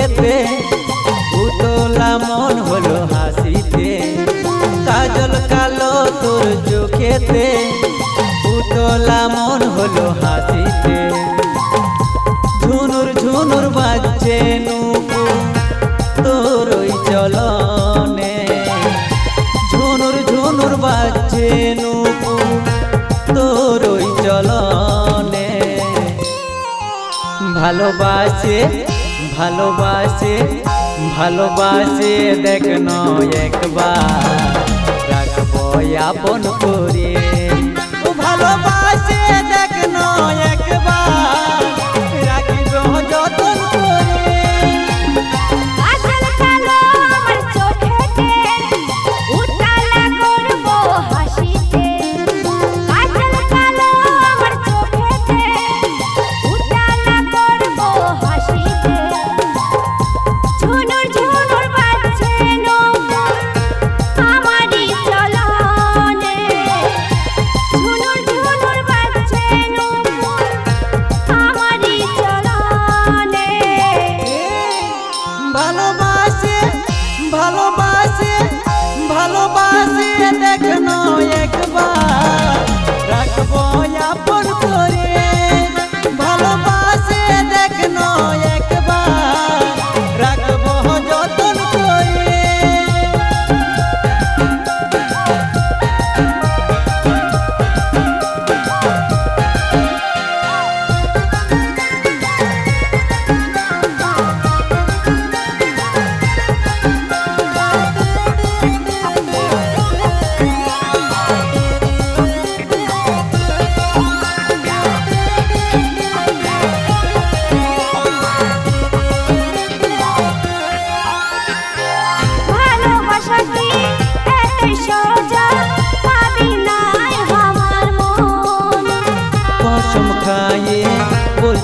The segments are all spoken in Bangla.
চোখেতে উতলা মন হলো হাসিতে। কাজল কালো তোর চোখেতে। উতলা মন হলো হাসিতে। ঝুনুর ঝুনুর বাজছে নুপু তোর ওই চলনে। ঝুনুর ঝুনুর বাজছে নুপু তোর ওই চলনে। ভালোবাসে ভালোবাসে ভালোবাসে দেখ একবার। রাখব আপন করে। ভালোবাসে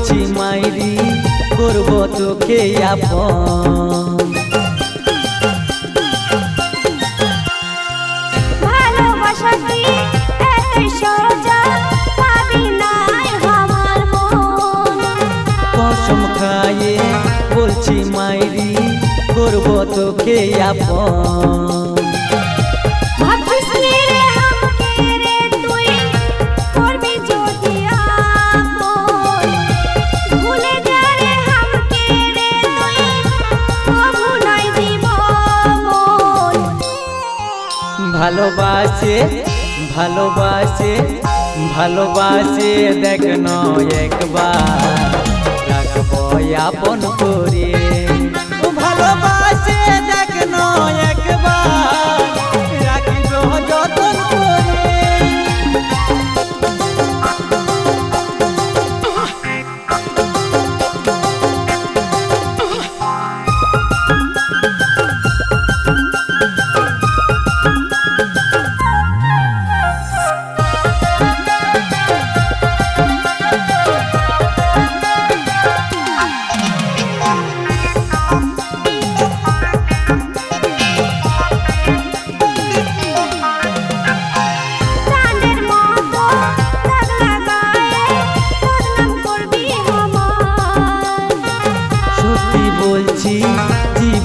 বলছি মাইরি করব তোকে আপন। ভালোবাসা কি এতই সোজা? পাবি নাই আমার মন। কসম খায়ে বলছি মাইরি করব তোকে আপন। ভালোবাসে ভালোবাসে ভালোবাসে দেখ একবার। রাখব আপন করে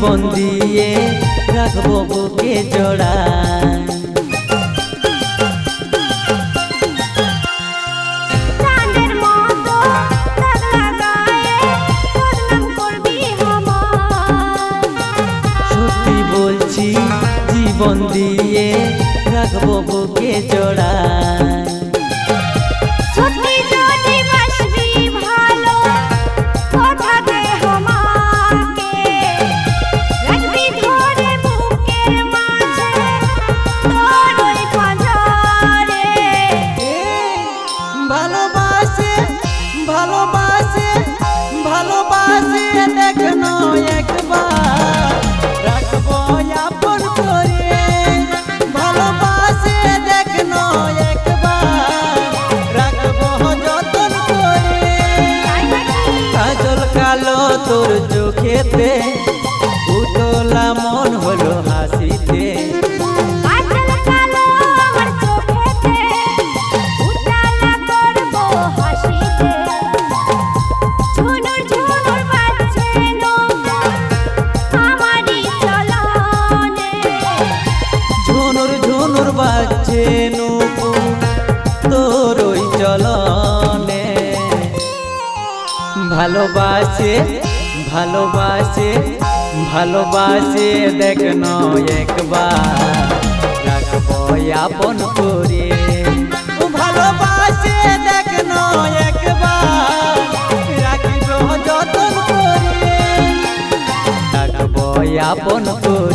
জীবন দিয়ে রাখব বুকে জড়া প্রাণের মতো লাগলা গায়ে বদনাম করবি আমার সত্যি বলছি জীবন দিয়ে রাখব বুকে জড়া তোর চোখেতে উতলা মন হলো হাসিতে। ঝুনুর ঝুনুর বাজছে নুপুর তোর ওই চলনে। ভালোবাসে ভালোবাসে ভালোবাসে দেখ একবার। রাখব আপন করে ভালোবাসে দেখ একবার। রাখব যতন করে রাখব আপন করে।